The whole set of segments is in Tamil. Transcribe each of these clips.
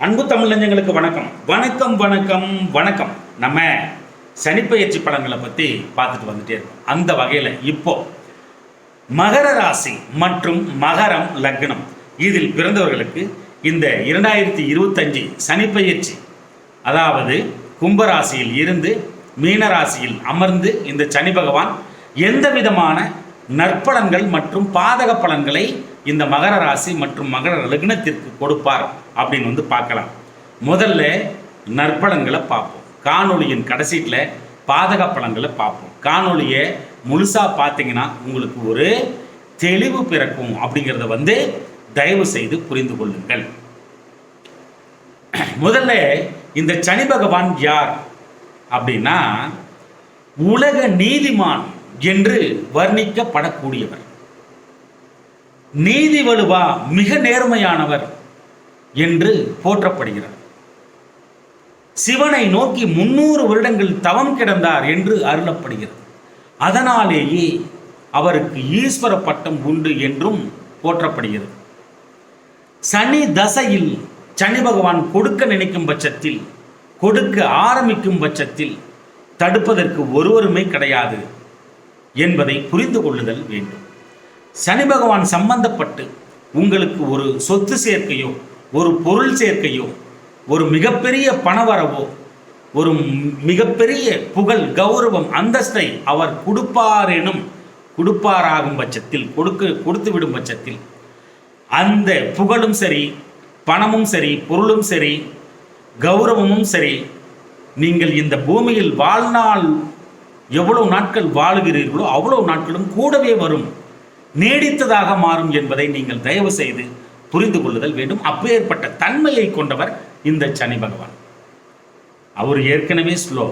அன்பு தமிழஞ்சங்களுக்கு வணக்கம். வணக்கம் வணக்கம் வணக்கம். நம்ம சனிப்பயிற்சி படங்களை பற்றி பார்த்துட்டு வந்துட்டே இருக்கோம். அந்த வகையில் இப்போ மகர ராசி மற்றும் மகரம் லக்னம். இதில் பிறந்தவர்களுக்கு இந்த இரண்டாயிரத்தி இருபத்தஞ்சு சனிப்பயிற்சி அதாவது கும்பராசியில் இருந்து மீனராசியில் அமர்ந்து இந்த சனி பகவான் எந்த விதமான நற்பலன்கள் மற்றும் பாதக பலன்களை இந்த மகர ராசி மற்றும் மகர லக்னத்திற்கு கொடுப்பார் அப்படின்னு வந்து பார்க்கலாம். முதல்ல நற்பலன்களை பார்ப்போம். காணொளியின் கடைசியில் பாதக பலன்களை பார்ப்போம். காணொளியை முழுசாக பார்த்தீங்கன்னா உங்களுக்கு ஒரு தெளிவு பிறக்கும் அப்படிங்கிறத வந்து தயவு செய்து புரிந்து கொள்ளுங்கள். முதல்ல இந்த சனி பகவான் யார் அப்படின்னா உலக நீதிமான். என்று வர்ணிக்கப்படக்கூடியவர். நீதி வலுவா மிக நேர்மையானவர் என்று போற்றப்படுகிறார். சிவனை நோக்கி முன்னூறு வருடங்கள் தவம் கிடந்தார் என்று அருளப்படுகிறது. அதனாலேயே அவருக்கு ஈஸ்வர பட்டம் உண்டு என்றும் போற்றப்படுகிறது. சனி தசையில் சனி பகவான் கொடுக்க நினைக்கும் பட்சத்தில் கொடுக்க ஆரம்பிக்கும் பட்சத்தில் தடுப்பதற்கு ஒருவருமே கிடையாது. என்பதை புரிந்து கொள்ளுதல் வேண்டும். சனி பகவான் சம்பந்தப்பட்டு உங்களுக்கு ஒரு சொத்து சேர்க்கையோ ஒரு பொருள் சேர்க்கையோ ஒரு மிகப்பெரிய பணவரவோ ஒரு மிகப்பெரிய புகழ் கௌரவம் அந்தஸ்தை அவர் கொடுப்பாரேனும் கொடுப்பாராகும் பட்சத்தில் கொடுக்க கொடுத்து விடும் பட்சத்தில் அந்த புகழும் சரி பணமும் சரி பொருளும் சரி கௌரவமும் சரி நீங்கள் இந்த பூமியில் வாழ்நாள் எவ்வளவு நாட்கள் வாழுகிறீர்களோ அவ்வளவு நாட்களும் கூடவே வரும். நீடித்ததாக மாறும் என்பதை நீங்கள் தயவு செய்து புரிந்து கொள்ளுதல் வேண்டும். அப்பேற்பட்ட தன்மையை கொண்டவர் இந்த சனி பகவான். அவர் ஏற்கனவே ஸ்லோ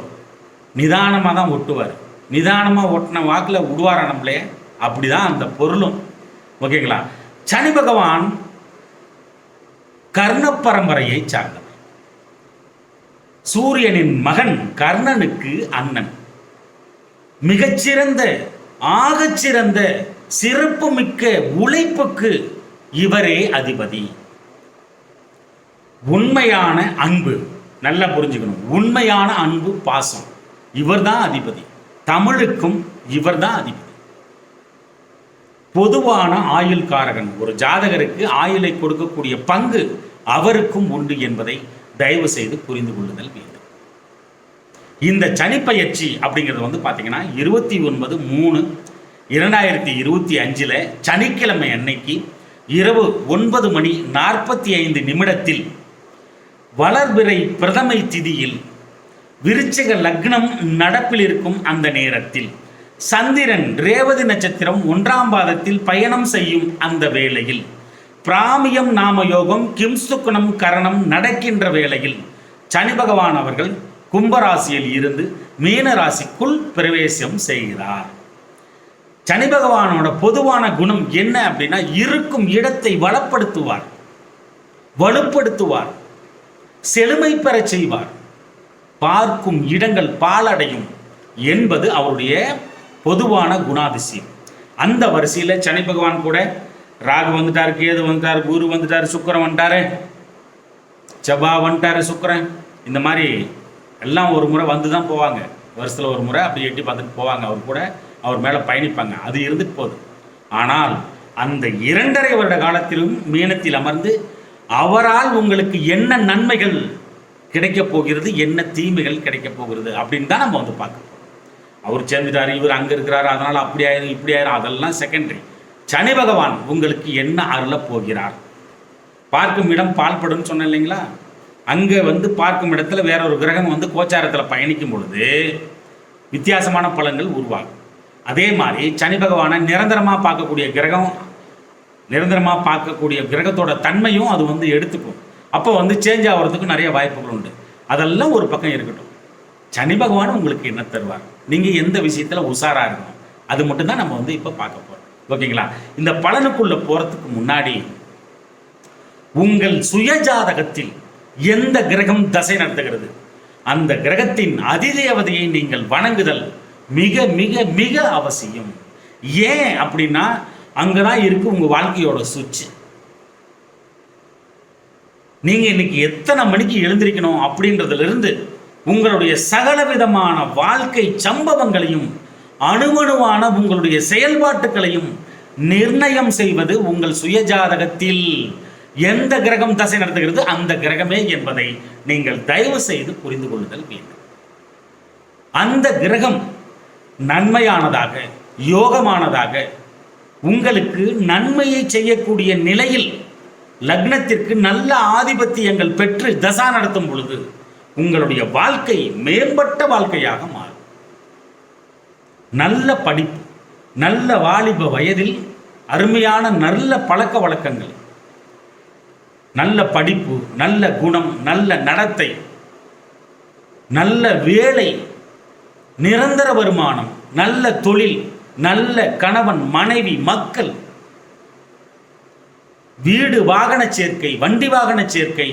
நிதானமாக தான் ஒட்டுவார். நிதானமாக ஒட்டின வாக்கில் விடுவாரா நம்மளே? அப்படிதான் அந்த பொருளும். ஓகேங்களா? சனி பகவான் கர்ண பரம்பரையை சார்ந்தவர். சூரியனின் மகன் கர்ணனுக்கு அண்ணன். மிகச்சிறந்த ஆகச்சிறந்த சிறப்புமிக்க உழைப்புக்கு இவரே அதிபதி. உண்மையான அன்பு. நல்லா புரிஞ்சுக்கணும். உண்மையான அன்பு பாசம். இவர்தான் அதிபதி. தமிழுக்கும் இவர்தான் அதிபதி. பொதுவான ஆயுள் காரகன் ஒரு ஜாதகருக்கு ஆயுளை கொடுக்கக்கூடிய பங்கு அவருக்கும் உண்டு என்பதை தயவு செய்து புரிந்து கொள்ளுதல் வேண்டும் இந்த சனிப்பயிற்சி அப்படிங்கிறது வந்து பார்த்தீங்கன்னா இருபத்தி ஒன்பது மூணு இரண்டாயிரத்தி இருபத்தி அஞ்சில் சனிக்கிழமை அன்னைக்கு இரவு ஒன்பது மணி நாற்பத்தி ஐந்து நிமிடத்தில் வளர்பிறை பிரதமை திதியில் விருச்சிக லக்னம் நடப்பில் இருக்கும் அந்த நேரத்தில் சந்திரன் ரேவதி நட்சத்திரம் ஒன்றாம் பாதத்தில் பயணம் செய்யும் அந்த வேளையில் பிராமியம் நாம யோகம் கிம்சுக்குணம் கரணம் நடக்கின்ற வேளையில் சனி பகவான் அவர்கள் கும்பராசியில் இருந்து மீன ராசிக்குள் பிரவேசம் செய்கிறார். சனி பகவானோட பொதுவான குணம் என்ன அப்படின்னா இருக்கும் இடத்தை வளப்படுத்துவார். வலுப்படுத்துவார். செழுமை பெறச் செய்வார். பார்க்கும் இடங்கள் பாலடையும் என்பது அவருடைய பொதுவான குணாதிசயம். அந்த வரிசையில் சனி பகவான் கூட ராகு வந்துட்டார் கேது வந்துட்டார் குரு வந்துட்டார் சுக்கரன் வந்துட்டாரு செவ்வா வந்துட்டாரு சுக்கரன். இந்த மாதிரி எல்லாம் ஒரு முறை வந்து தான் போவாங்க. வருஷத்தில் ஒரு முறை அப்படி எட்டி பார்த்துட்டு போவாங்க. அவர் கூட அவர் மேலே பயணிப்பாங்க. அது இருந்துட்டு போகுது. ஆனால் அந்த இரண்டரை வருட காலத்திலும் மீனத்தில் அமர்ந்து அவரால் உங்களுக்கு என்ன நன்மைகள் கிடைக்கப் போகிறது என்ன தீமைகள் கிடைக்கப் போகிறது அப்படின்னு தான் நம்ம வந்து பார்க்குறோம் அவர் சேர்ந்துட்டார் இவர் அங்கே இருக்கிறார் அதனால் அப்படி ஆயிரும் இப்படி ஆயிரும் அதெல்லாம் செகண்டரி சனி பகவான் உங்களுக்கு என்ன அருளப் போகிறார்? பார்க்கும் இடம் பால்படும் சொன்னேன் இல்லைங்களா? அங்கே வந்து பார்க்கும் இடத்துல வேற ஒரு கிரகம் வந்து கோச்சாரத்தில் பயணிக்கும் பொழுது வித்தியாசமான பலன்கள் உருவாகும். அதே மாதிரி சனி பகவானை நிரந்தரமாக பார்க்கக்கூடிய கிரகம் நிரந்தரமாக பார்க்கக்கூடிய கிரகத்தோட தன்மையும் அது வந்து எடுத்துக்கும். அப்போ வந்து சேஞ்ச் ஆகிறதுக்கும் நிறைய வாய்ப்புகள் உண்டு. அதெல்லாம் ஒரு பக்கம் இருக்கட்டும். சனி பகவான் உங்களுக்கு என்ன தருவார்? நீங்கள் எந்த விஷயத்தில் உஷாராக இருக்கணும்? அது மட்டும்தான் நம்ம வந்து இப்போ பார்க்க போகிறோம் ஓகேங்களா? இந்த பலனுக்குள்ளே போகிறதுக்கு முன்னாடி உங்கள் சுயஜாதகத்தில் எந்த கிரகம் தசை நடத்துகிறது? அந்த கிரகத்தின் அதிதேவதையை நீங்கள் வணங்குதல் மிக மிக மிக அவசியம். ஏன் அப்படின்னா அங்கே தான் இருக்கு உங்கள் வாழ்க்கையோட சுவிட்ச். நீங்க இன்னைக்கு எத்தனை மணிக்கு எழுந்திருக்கணும் அப்படின்றதுல இருந்து உங்களுடைய சகலவிதமான வாழ்க்கை சம்பவங்களையும் அணுவணுவான உங்களுடைய செயல்பாட்டுகளையும் நிர்ணயம் செய்வது உங்கள் சுயஜாதகத்தில். எந்த கிரகம் தசை நடத்துகிறது அந்த கிரகமே என்பதை நீங்கள் தயவு செய்து புரிந்து கொள்ளுதல் வேண்டும். அந்த கிரகம் நன்மையானதாக யோகமானதாக உங்களுக்கு நன்மையை செய்யக்கூடிய நிலையில் லக்னத்திற்கு நல்ல ஆதிபத்தியங்கள் பெற்று தசா நடத்தும் பொழுது உங்களுடைய வாழ்க்கை மேம்பட்ட வாழ்க்கையாக மாறும். நல்ல படிப்பு நல்ல வாலிப வயதில் அருமையான நல்ல பழக்க வழக்கங்கள் நல்ல படிப்பு நல்ல குணம் நல்ல நடத்தை நல்ல வேலை நிரந்தர வருமானம் நல்ல தொழில் நல்ல கணவன் மனைவி மக்கள். வீடு வாகன சேர்க்கை வண்டி வாகன சேர்க்கை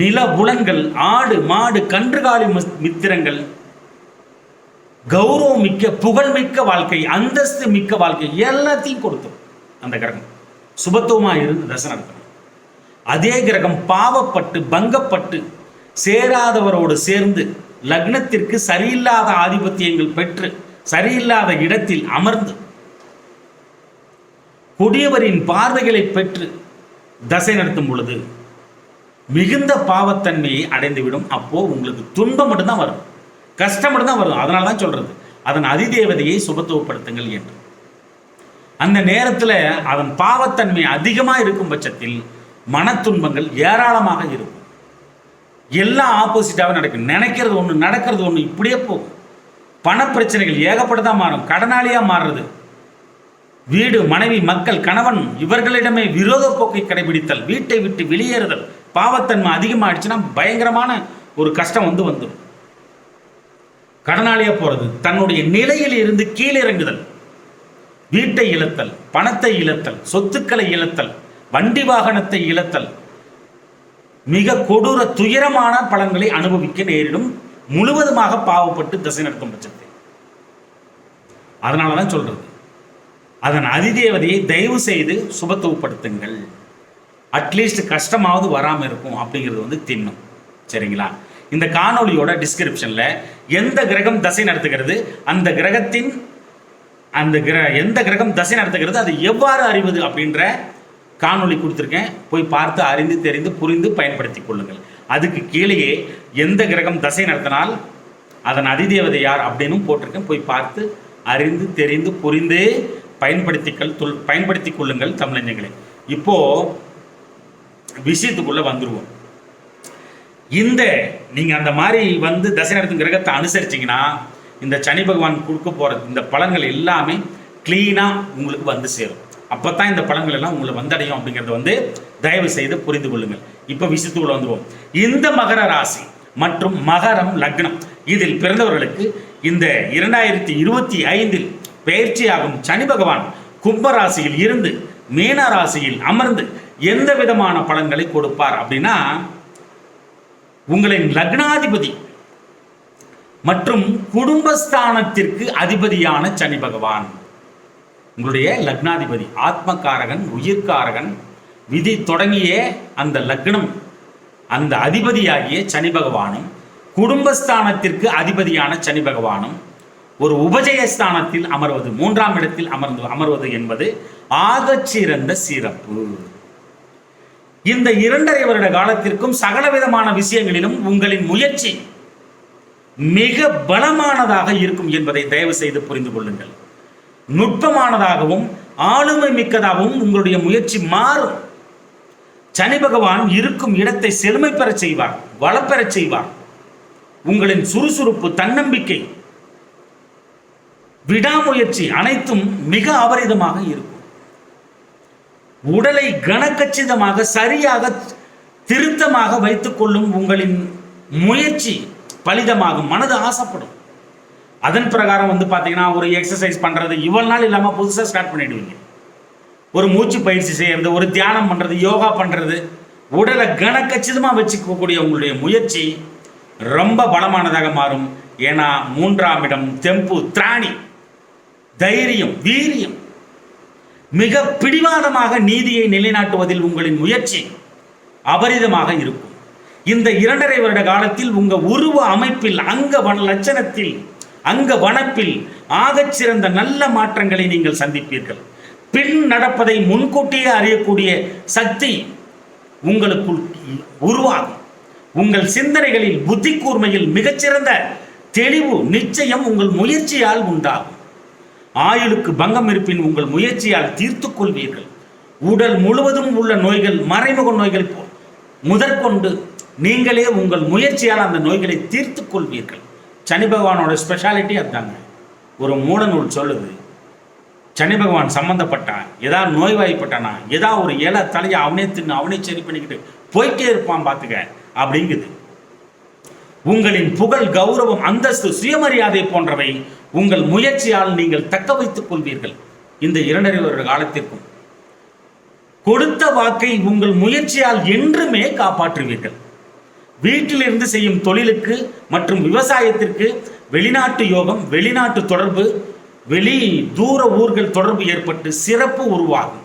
நில புலன்கள் ஆடு மாடு கன்றுகாலி மித்திரங்கள் கௌரவம் மிக்க புகழ்மிக்க வாழ்க்கை அந்தஸ்து மிக்க வாழ்க்கை எல்லாத்தையும் கொடுத்தோம் அந்த கிரகம். சுபத்துவமாக இருந்து தசை நடத்தணும் அதே கிரகம் பாவப்பட்டு பங்கப்பட்டு சேராதவரோடு சேர்ந்து லக்னத்திற்கு சரியில்லாத ஆதிபத்தியங்கள் பெற்று சரியில்லாத இடத்தில் அமர்ந்து கொடியவரின் பார்வைகளை பெற்று தசை நடத்தும் பொழுது மிகுந்த பாவத்தன்மையை அடைந்துவிடும். அப்போ உங்களுக்கு துன்பம் மட்டும்தான் வரும். கஷ்டம் மட்டும்தான் வரும். அதனால தான் சொல்றது. அதன் அதிதேவதையை சுபத்துவப்படுத்துங்கள் என்று. அந்த நேரத்தில் அதன் பாவத்தன்மை அதிகமாக இருக்கும் பட்சத்தில் மன துன்பங்கள் ஏராளமாக இருக்கும். எல்லாம் ஆப்போசிட்டாகவே நடக்கும். நினைக்கிறது ஒன்று நடக்கிறது ஒன்று இப்படியே போகும். பணப்பிரச்சனைகள் ஏகப்பட்டதாக மாறும். கடனாளியாக மாறுறது. வீடு மனைவி மக்கள் கணவன் இவர்களிடமே விரோத போக்கை கடைபிடித்தல் வீட்டை விட்டு வெளியேறுதல் பாவத்தன்மை அதிகமாகிடுச்சுன்னா பயங்கரமான ஒரு கஷ்டம் வந்து வந்துடும் கடனாளியாக போகிறது தன்னுடைய நிலையில் இருந்து கீழிறங்குதல் வீட்டை இழத்தல் பணத்தை இழத்தல் சொத்துக்களை இழத்தல் வண்டி வாகனத்தை இழத்தல். மிக கொடூர துயரமான பலன்களை அனுபவிக்க நேரிடும். முழுவதுமாக பாவப்பட்டு திசை நடத்தும் பட்சத்தில். அதனால தான் சொல்றது. அதன் அதிதேவதையை தயவு செய்து சுபத்துவப்படுத்துங்கள் அட்லீஸ்ட் கஷ்டமாவது வராமல் இருக்கும் அப்படிங்கிறது வந்து தின்னும் சரிங்களா? இந்த காணொளியோட டிஸ்கிரிப்ஷனில் எந்த கிரகம் தசை நடத்துகிறது அந்த கிரகத்தின் அந்த கிர எந்த கிரகம் தசை நடத்துகிறது அதை எவ்வாறு அறிவது அப்படின்ற காணொளி கொடுத்துருக்கேன். போய் பார்த்து அறிந்து தெரிந்து புரிந்து பயன்படுத்திக் கொள்ளுங்கள். அதுக்கு கீழேயே எந்த கிரகம் தசை நடத்தினால் அதன் அதிதேவதை யார் அப்படின்னும் போட்டிருக்கேன். போய் பார்த்து அறிந்து தெரிந்து புரிந்து பயன்படுத்திக்கள் தொல் பயன்படுத்தி கொள்ளுங்கள் தமிழஞ்சங்களே இப்போ விஷயத்துக்குள்ள வந்துடுவோம் இந்த நீங்க அந்த மாதிரி வந்து தசை நடத்தும் கிரகத்தை அனுசரிச்சிங்கன்னா இந்த சனி பகவான் கொடுக்க போற இந்த பலன்கள் எல்லாமே க்ளீனாக உங்களுக்கு வந்து சேரும். அப்போ தான் இந்த பலன்கள் எல்லாம் உங்களை வந்தடையும் அப்படிங்கிறத வந்து தயவு செய்து புரிந்து கொள்ளுங்கள். இப்போ விஷயத்துக்குள்ள வந்துருவோம். இந்த மகர ராசி மற்றும் மகரம் லக்னம். இதில் பிறந்தவர்களுக்கு இந்த இரண்டாயிரத்தி இருபத்தி ஐந்தில் பயிற்சியாகும் சனி பகவான் கும்பராசியில் இருந்து மீன ராசியில் அமர்ந்து எந்த விதமான பலன்களை கொடுப்பார் அப்படின்னா உங்களின் லக்னாதிபதி மற்றும் குடும்பஸ்தானத்திற்கு அதிபதியான சனி பகவான். உங்களுடைய லக்னாதிபதி ஆத்மகாரகன் உயிர்காரகன் விதி தொடங்கிய அந்த லக்னம். அந்த அதிபதியாகிய சனி பகவானும் குடும்பஸ்தானத்திற்கு அதிபதியான சனி பகவானும் ஒரு உபஜயஸ்தானத்தில் அமர்வது மூன்றாம் இடத்தில் அமர்ந்து அமர்வது என்பது ஆகச்சிறந்த சிறப்பு இந்த இரண்டரை வருட காலத்திற்கும் சகல விதமான விஷயங்களிலும் உங்களின் முயற்சி மிக பலமானதாக இருக்கும் என்பதை தயவு செய்து புரிந்து கொள்ளுங்கள். நுட்பமானதாகவும் ஆளுமை மிக்கதாகவும் உங்களுடைய முயற்சி மாறும். சனி பகவான் இருக்கும் இடத்தை செழுமை பெறச் செய்வார் வளப்பெறச் செய்வார். உங்களின் சுறுசுறுப்பு தன்னம்பிக்கை விடாமுயற்சி அனைத்தும் மிக அபரிதமாக இருக்கும். உடலை கனக்கச்சிதமாக சரியாக திருத்தமாக வைத்துக் கொள்ளும் உங்களின் முயற்சி பலிதமாகும் மனது ஆசைப்படும். அதன் பிரகாரம் வந்து பார்த்தீங்கன்னா ஒரு எக்ஸசைஸ் பண்ணுறது இவ்வளோ நாள் இல்லாமல் புதுசாக ஸ்டார்ட் பண்ணிடுவீங்க. ஒரு மூச்சு பயிற்சி செய்கிறது ஒரு தியானம் பண்ணுறது யோகா பண்ணுறது உடலை கனக்கச்சிதமாக வச்சுக்கக்கூடிய உங்களுடைய முயற்சி ரொம்ப பலமானதாக மாறும். ஏன்னா மூன்றாம் இடம் தெம்பு திராணி தைரியம் வீரியம். மிக பிடிவாதமாக நீதியை நிலைநாட்டுவதில் உங்களின் முயற்சி அபரிதமாக இருக்கும். இந்த இரண்டரை வருட காலத்தில் உங்கள் உருவ அமைப்பில் அங்க வன லட்சணத்தில் அங்க வனப்பில் ஆகச் சிறந்த நல்ல மாற்றங்களை நீங்கள் சந்திப்பீர்கள். பின் நடப்பதை முன்கூட்டியே அறியக்கூடிய சக்தி உங்களுக்குள் உருவாகும். உங்கள் சிந்தனைகளில் புத்தி கூர்மையில் மிகச்சிறந்த தெளிவு நிச்சயம் உங்கள் முயற்சியால் உண்டாகும். ஆயுளுக்கு பங்கம் இருப்பின் உங்கள் முயற்சியால் தீர்த்து கொள்வீர்கள். உடல் முழுவதும் உள்ள நோய்கள் மறைமுக நோய்கள் போ- முதற்கொண்டு நீங்களே உங்கள் முயற்சியால் அந்த நோய்களை தீர்த்துக் கொள்வீர்கள். சனி பகவானோட ஸ்பெஷாலிட்டி அதுதாங்க ஒரு மூடநூல் சொல்லுது. சனி பகவான் சம்மந்தப்பட்டான் ஏதாவது நோய்வாய்ப்பட்டானா? ஏதாவது ஒரு ஏழை தலையை அவனே தின்னு அவனே சரி பண்ணிக்கிட்டு போய்க்கே இருப்பான் பார்த்துக்க அப்படிங்குது. உங்களின் புகழ் கௌரவம் அந்தஸ்து சுயமரியாதை போன்றவை உங்கள் முயற்சியால் நீங்கள் தக்க வைத்துக் கொள்வீர்கள். இந்த இரண்டரை வருட காலத்திற்கும். கொடுத்த வாக்கை உங்கள் முயற்சியால் என்றுமே காப்பாற்றுவீர்கள். வீட்டிலிருந்து செய்யும் தொழிலுக்கு மற்றும் விவசாயத்திற்கு வெளிநாட்டு யோகம் வெளிநாட்டு தொடர்பு வெளி தூர ஊர்கள் தொடர்பு ஏற்பட்டு சிறப்பு உருவாகும்.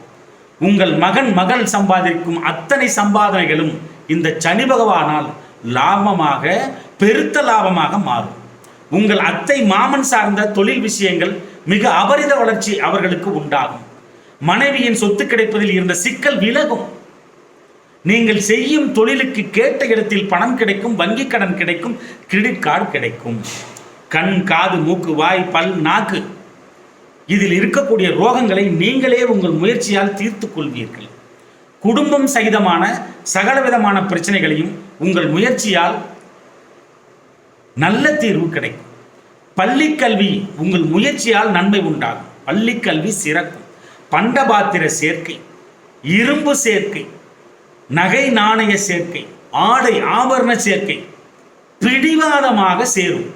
உங்கள் மகன் மகள் சம்பாதிக்கும் அத்தனை சம்பாதனைகளும் இந்த சனி பகவானால் லாபமாக பெருத்த லாபமாக மாறும். உங்கள் அத்தை மாமன் சார்ந்த தொழில் விஷயங்கள் மிக அபரித வளர்ச்சி அவர்களுக்கு உண்டாகும். மனைவியின் சொத்து கிடைப்பதில் இருந்த சிக்கல் விலகும். நீங்கள் செய்யும் தொழிலுக்கு கேட்ட இடத்தில் பணம் கிடைக்கும் வங்கி கடன் கிடைக்கும் கிரெடிட் கார்டு கிடைக்கும். கண் காது மூக்கு வாய் பல் நாக்கு. இதில் இருக்கக்கூடிய ரோகங்களை நீங்களே உங்கள் முயற்சியால் தீர்த்துக் கொள்வீர்கள். குடும்பம் சகிதமான சகலவிதமான பிரச்சனைகளையும் உங்கள் முயற்சியால் நல்ல தீர்வு கிடைக்கும். பள்ளி கல்வி உங்கள் முயற்சியால் நன்மை உண்டாகும். பள்ளி கல்வி சிறக்கும். பண்டபாத்திர சேர்க்கை இரும்பு சேர்க்கை நகை நாணய சேர்க்கை ஆடை ஆபரண சேர்க்கை பிடிவாதமாக சேரும்.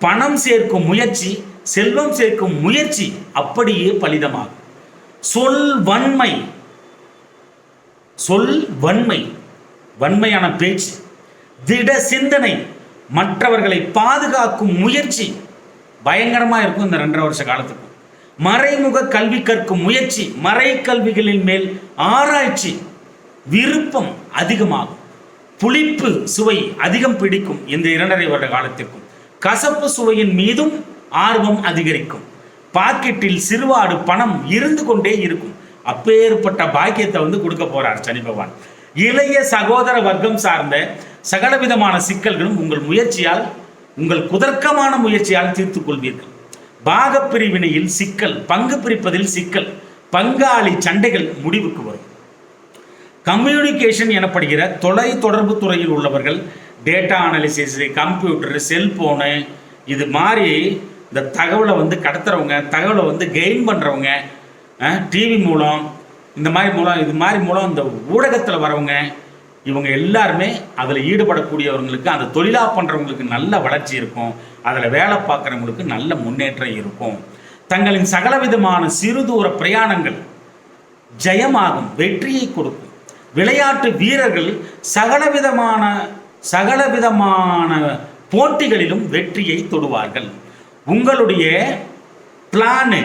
பணம் சேர்க்கும் முயற்சி செல்வம் சேர்க்கும் முயற்சி அப்படியே பலிதமாகும். சொல் வன்மை சொல் வன்மை வன்மையான பேச்சு திட சிந்தனை மற்றவர்களை பாதுகாக்கும் முயற்சி பயங்கரமா இருக்கும் இந்த ரெண்டரை வருஷ காலத்துக்கு மறைமுக கல்வி கற்கும் முயற்சி மறை கல்விகளின் மேல் ஆராய்ச்சி விருப்பம் அதிகமாகும். புளிப்பு சுவை அதிகம் பிடிக்கும் இந்த இரண்டரை வருட காலத்திற்கும். கசப்பு சுவையின் மீதும் ஆர்வம் அதிகரிக்கும். பாக்கெட்டில் சிறுவாடு பணம் இருந்து கொண்டே இருக்கும். அப்பேற்பட்ட பாக்கியத்தை வந்து கொடுக்க போறார் சனி பகவான். இளைய சகோதர வர்க்கம் சார்ந்த சகலவிதமான சிக்கல்களும் உங்கள் முயற்சியால் உங்கள் குதர்க்கமான முயற்சியால் தீர்த்து கொள்வீர்கள். பாகப் பிரிவினையில் சிக்கல் பங்கு பிரிப்பதில் சிக்கல் பங்காளி சண்டைகள் முடிவுக்கு வரும். கம்யூனிகேஷன் எனப்படுகிற தொலை தொடர்பு துறையில் உள்ளவர்கள் டேட்டா அனாலிசிஸ் கம்ப்யூட்டர் செல்போனு இது மாதிரி இந்த தகவலை வந்து கடத்துறவங்க தகவலை வந்து கெயின் பண்ணுறவங்க டிவி மூலம் இந்த மாதிரி மூலம் இது மாதிரி மூலம் இந்த ஊடகத்தில் வரவங்க இவங்க எல்லாருமே அதில் ஈடுபடக்கூடியவங்களுக்கு அந்த தொழிலாக பண்ணுறவங்களுக்கு நல்ல வளர்ச்சி இருக்கும். அதில் வேலை பார்க்குறவங்களுக்கு நல்ல முன்னேற்றம் இருக்கும். தங்களின் சகலவிதமான சிறு தூர பிரயாணங்கள் ஜெயமாகும் வெற்றியை கொடுக்கும். விளையாட்டு வீரர்கள் சகலவிதமான சகலவிதமான போட்டிகளிலும் வெற்றியை தொடுவார்கள். உங்களுடைய பிளானு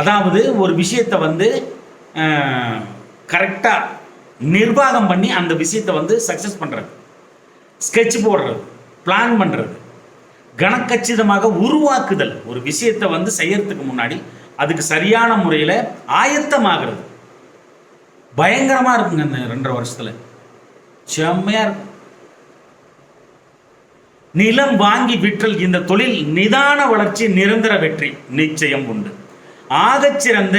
அதாவது ஒரு விஷயத்தை வந்து கரெக்டாக நிர்வாகம் பண்ணி அந்த விஷயத்தை வந்து சக்ஸஸ் பண்ணுறது ஸ்கெட்ச் போடுறது பிளான் பண்ணுறது கணக்கச்சிதமாக உருவாக்குதல். ஒரு விஷயத்தை வந்து செய்யறதுக்கு முன்னாடி அதுக்கு சரியான முறையில் ஆயத்தமாகிறது. பயங்கரமாக இருக்குங்க இந்த ரெண்டரை வருஷத்தில். செம்மையாக இருக்கும் நிலம் வாங்கி விற்றல் இந்த தொழில் நிதான வளர்ச்சி நிரந்தர வெற்றி நிச்சயம் உண்டு. ஆகச்சிறந்த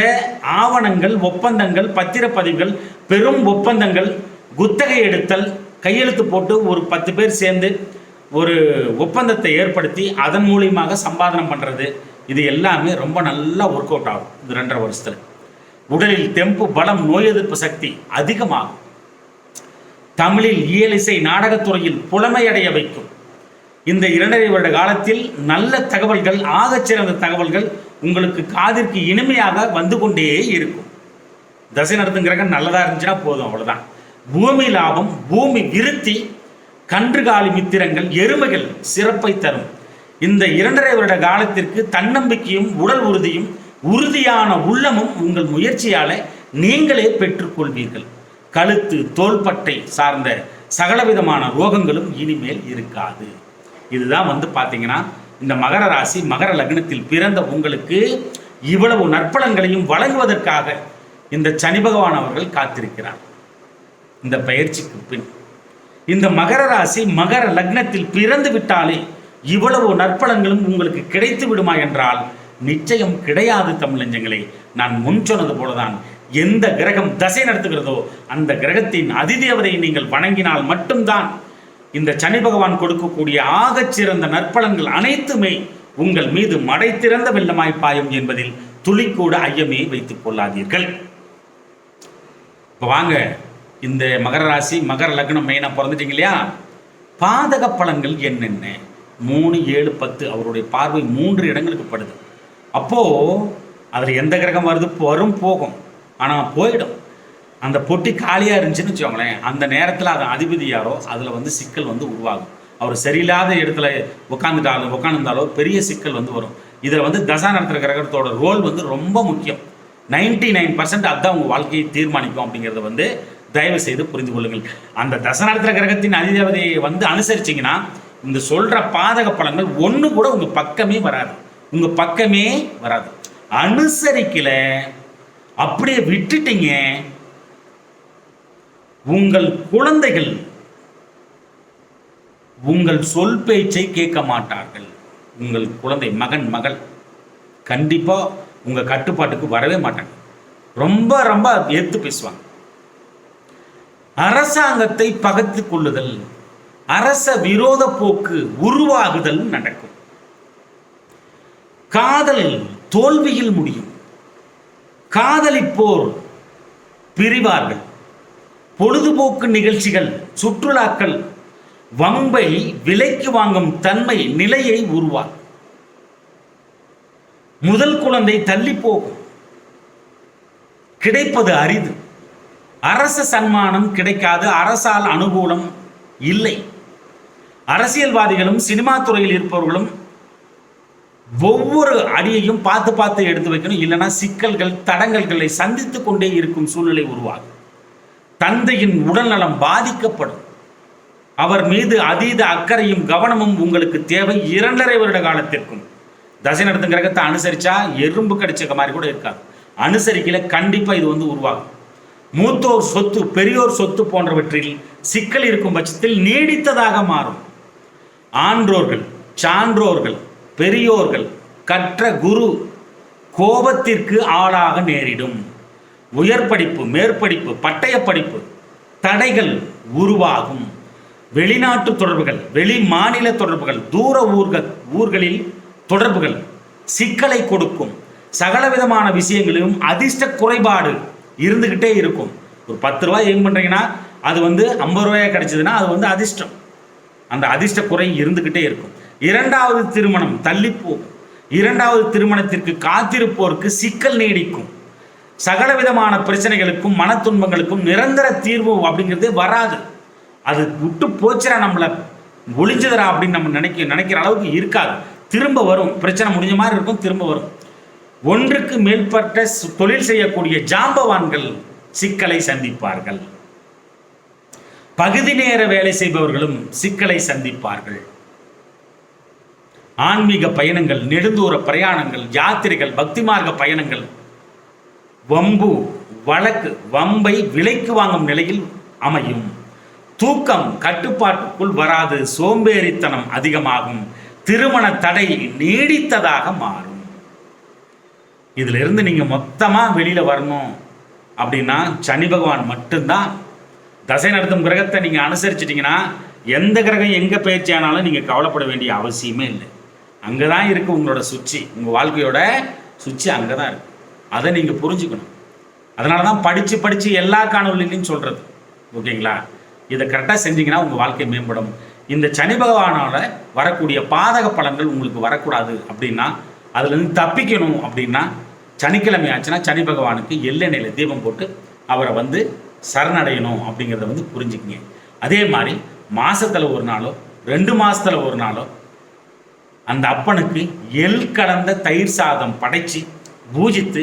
ஆவணங்கள் ஒப்பந்தங்கள் பத்திரப்பதிவுகள் பெரும் ஒப்பந்தங்கள் குத்தகை எடுத்தல் கையெழுத்து போட்டு ஒரு பத்து பேர் சேர்ந்து ஒரு ஒப்பந்தத்தை ஏற்படுத்தி அதன் மூலியமாக சம்பாதனம் பண்ணுறது இது எல்லாமே ரொம்ப நல்லா ஒர்க் அவுட் ஆகும் இது ரெண்டரை வருஷத்தில். உடலில் தெம்பு பலம் நோய் எதிர்ப்பு சக்தி அதிகமாகும். தமிழில் இயலிசை நாடகத்துறையில் புலமையடைய வைக்கும். இந்த இரண்டரை வருட காலத்தில் நல்ல தகவல்கள் ஆகச்சிறந்த தகவல்கள் உங்களுக்கு காதிற்கு இனிமையாக வந்து கொண்டே இருக்கும். தசை நடத்தும் கிரகம் நல்லதாக இருந்துச்சுன்னா போதும் அவ்வளோதான் பூமி லாபம் பூமி விருத்தி கன்றுகாலி மித்திரங்கள் எருமைகள் சிறப்பை தரும். இந்த இரண்டரை வருட காலத்திற்கு தன்னம்பிக்கையும் உடல் உறுதியும் உறுதியான உள்ளமும் உங்கள் முயற்சியால நீங்களே பெற்றுக்கொள்வீர்கள். கழுத்து தோள்பட்டை சார்ந்த சகலவிதமான ரோகங்களும் இனிமேல் இருக்காது. இதுதான் வந்து பார்த்தீங்கன்னா இந்த மகர ராசி மகர லக்னத்தில் பிறந்த உங்களுக்கு இவ்வளவு நற்பலன்களையும் வழங்குவதற்காக இந்த சனி பகவான் அவர்கள் காத்திருக்கிறார். இந்த பயிற்சிக்கு பின். இந்த மகர ராசி மகர லக்னத்தில் பிறந்து விட்டாலே இவ்வளவு நற்பலன்களும் உங்களுக்கு கிடைத்து விடுமா என்றால் நிச்சயம் கிடையாது தமிழஞ்சங்களே நான் முன் சொன்னது போலதான். எந்த கிரகம் தசை நடத்துகிறதோ அந்த கிரகத்தின் அதிதேவதையை நீங்கள் வணங்கினால் மட்டும்தான் இந்த சனி பகவான் கொடுக்கக்கூடிய ஆகச் சிறந்த நற்பலன்கள் அனைத்துமே உங்கள் மீது மடை திறந்த வெள்ளமாய் பாயும் என்பதில் துளிக்கூட ஐயமே வைத்துக் கொள்ளாதீர்கள். இப்போ வாங்க இந்த மகர ராசி மகர லக்னம் மெயினாக பிறந்துட்டீங்க இல்லையா? பாதக பலன்கள் என்னென்ன? மூணு ஏழு பத்து அவருடைய பார்வை மூன்று இடங்களுக்கு படுது. அப்போது அதில் எந்த கிரகம் வருது? வரும் போகும். ஆனால் போயிடும். அந்த பொட்டி காலியாக இருந்துச்சுன்னு வச்சுக்கோங்களேன் அந்த நேரத்தில் அது அதிபதி யாரோ அதில் வந்து சிக்கல் வந்து உருவாகும். அவர் சரியில்லாத இடத்துல உட்காந்துட்டாலும் உட்காந்துருந்தாலோ பெரிய சிக்கல் வந்து வரும். இதில் வந்து தசா நடத்துகிற கிரகத்தோட ரோல் வந்து ரொம்ப முக்கியம். நைன்டி நைன் பர்சன்ட் அதுதான் உங்கள் வாழ்க்கையை தீர்மானிக்கும் அப்படிங்கிறத வந்து தயவு செய்து புரிந்து கொள்ளுங்கள். அந்த தசை நடத்துகிற கிரகத்தின் அதிதேவதையை வந்து அனுசரிச்சிங்கன்னா இந்த சொல்கிற பாதக பலங்கள் ஒன்று கூட உங்கள் பக்கமே வராது. உங்கள் பக்கமே வராது. அனுசரிக்கல அப்படியே விட்டுட்டீங்க. உங்கள் குழந்தைகள் உங்கள் சொல் பேச்சை கேட்க மாட்டார்கள். உங்கள் குழந்தை மகன் மகள் கண்டிப்பாக உங்கள் கட்டுப்பாட்டுக்கு வரவே மாட்டாங்க. ரொம்ப ரொம்ப ஏற்று பேசுவாங்க. அரசாங்கத்தை பகைத்து கொள்ளுதல் அரச விரோத போக்கு உருவாகுதல் நடக்கும். காதல் தோல்வியில் முடியும். காதலிப்போர் பிரிவார்கள். பொழுதுபோக்கு நிகழ்ச்சிகள் சுற்றுலாக்கள் வம்பை விலைக்கு வாங்கும் தன்மை நிலையை உருவாக்கும். முதல் குழந்தை தள்ளி போகும். கிடைப்பது அரிது. அரச சன்மானம் கிடைக்காது அரசால் அனுகூலம் இல்லை. அரசியல்வாதிகளும் சினிமா துறையில் இருப்பவர்களும் ஒவ்வொரு அடியையும் பார்த்து பார்த்து எடுத்து வைக்கணும். இல்லைன்னா சிக்கல்கள் தடங்கல்களை சந்தித்து கொண்டே இருக்கும் சூழ்நிலை உருவாகும். தந்தையின் உடல்நலம் பாதிக்கப்படும். அவர் மீது அதீத அக்கறையும் கவனமும் உங்களுக்கு தேவை. இரண்டரை வருட காலத்திற்கும். தசை நடத்தும் கிரகத்தை அனுசரிச்சா எறும்பு கடிச்ச மாதிரி கூட இருக்காது. அனுசரிக்கல கண்டிப்பாக இது வந்து உருவாகும். மூத்தோர் சொத்து பெரியோர் சொத்து போன்றவற்றில் சிக்கல் இருக்கும் பட்சத்தில் நீடித்ததாக மாறும். ஆன்றோர்கள் சான்றோர்கள் பெரியோர்கள் கற்ற குரு கோபத்திற்கு ஆளாக நேரிடும். உயர் படிப்பு மேற்படிப்பு பட்டய படிப்பு தடைகள் உருவாகும். வெளிநாட்டு தொடர்புகள் வெளி மாநில தொடர்புகள் தூர ஊர்கள் ஊர்களில் தொடர்புகள் சிக்கலை கொடுக்கும். சகலவிதமான விஷயங்களிலும் அதிர்ஷ்ட குறைபாடு இருந்துக்கிட்டே இருக்கும். ஒரு பத்து ரூபாய் ஏன் பண்ணுறீங்கன்னா அது வந்து ஐம்பது ரூபாயா கிடைச்சதுன்னா அது வந்து அதிர்ஷ்டம். அந்த அதிர்ஷ்ட குறை இருந்துக்கிட்டே இருக்கும். இரண்டாவது திருமணம் தள்ளிப்போகும். இரண்டாவது திருமணத்திற்கு காத்திருப்போருக்கு சிக்கல் நீடிக்கும். சகல விதமான பிரச்சனைகளுக்கும் மன துன்பங்களுக்கும் நிரந்தர தீர்வு அப்படிங்கிறதே வராது. அது விட்டு போச்சுடா நம்மளை. ஒளிஞ்சதுரா அப்படின்னு நம்ம நினைக்க நினைக்கிற அளவுக்கு இருக்காது. திரும்ப வரும். பிரச்சனை முடிஞ்ச மாதிரி இருக்கும் திரும்ப வரும். ஒன்றுக்கு மேற்பட்ட தொழில் செய்யக்கூடிய ஜாம்பவான்கள் சிக்கலை சந்திப்பார்கள். பகுதி நேர வேலை செய்பவர்களும் சிக்கலை சந்திப்பார்கள். ஆன்மீக பயணங்கள் நெடுந்தூர பிரயாணங்கள் யாத்திரைகள் பக்தி மார்க்க பயணங்கள். வம்பு வழக்கு வம்பை விலைக்கு வாங்கும் நிலையில் அமையும். தூக்கம் கட்டுப்பாட்டுக்குள் வராது சோம்பேறித்தனம் அதிகமாகும். திருமண தடை நீடித்ததாக மாறும். இதுல இருந்து நீங்க மொத்தமா வெளியில வரணும் அப்படின்னா சனி பகவான் மட்டும்தான். தசை நடத்தும் கிரகத்தை நீங்க அனுசரிச்சிட்டிங்கன்னா எந்த கிரகம் எங்க பயிற்சி ஆனாலும் நீங்க கவலைப்பட வேண்டிய அவசியமே இல்லை. அங்கே தான் இருக்குது உங்களோட சுச்சி. உங்கள் வாழ்க்கையோட சுவிட்சு அங்கே தான் இருக்குது அதை நீங்கள் புரிஞ்சுக்கணும். அதனால தான் படித்து படித்து எல்லா காணொலிலையும் சொல்கிறது ஓகேங்களா? இதை கரெக்டாக செஞ்சீங்கன்னா உங்கள் வாழ்க்கை மேம்படும். இந்த சனி பகவானால வரக்கூடிய பாதக பலன்கள் உங்களுக்கு வரக்கூடாது அப்படின்னா அதுலேருந்து தப்பிக்கணும் அப்படின்னா சனிக்கிழமை ஆச்சுன்னா சனி பகவானுக்கு எள்ளெண்ணெயில் தீபம் போட்டு அவரை வந்து சரணடையணும் அப்படிங்கிறத வந்து புரிஞ்சுக்கிங்க. அதே மாதிரி மாதத்தில் ஒரு நாளோ ரெண்டு மாதத்தில் ஒரு நாளோ அந்த அப்பனுக்கு எள் கலந்த தயிர் சாதம் படைச்சு பூஜித்து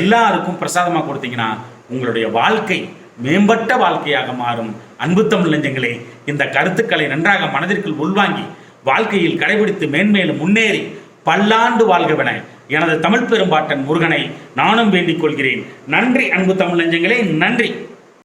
எல்லாருக்கும் பிரசாதமாக கொடுத்தீங்கன்னா உங்களுடைய வாழ்க்கை மேம்பட்ட வாழ்க்கையாக மாறும். அன்பு தமிழ் நெஞ்சங்களே இந்த கருத்துக்களை நன்றாக மனதிற்குள் உள்வாங்கி வாழ்க்கையில் கடைபிடித்து மேன்மேலும் முன்னேறி பல்லாண்டு வாழ்கவென எனது தமிழ் பெரும்பாட்டன் முருகனை நானும் வேண்டிக் கொள்கிறேன். நன்றி அன்பு தமிழ் நெஞ்சங்களே நன்றி.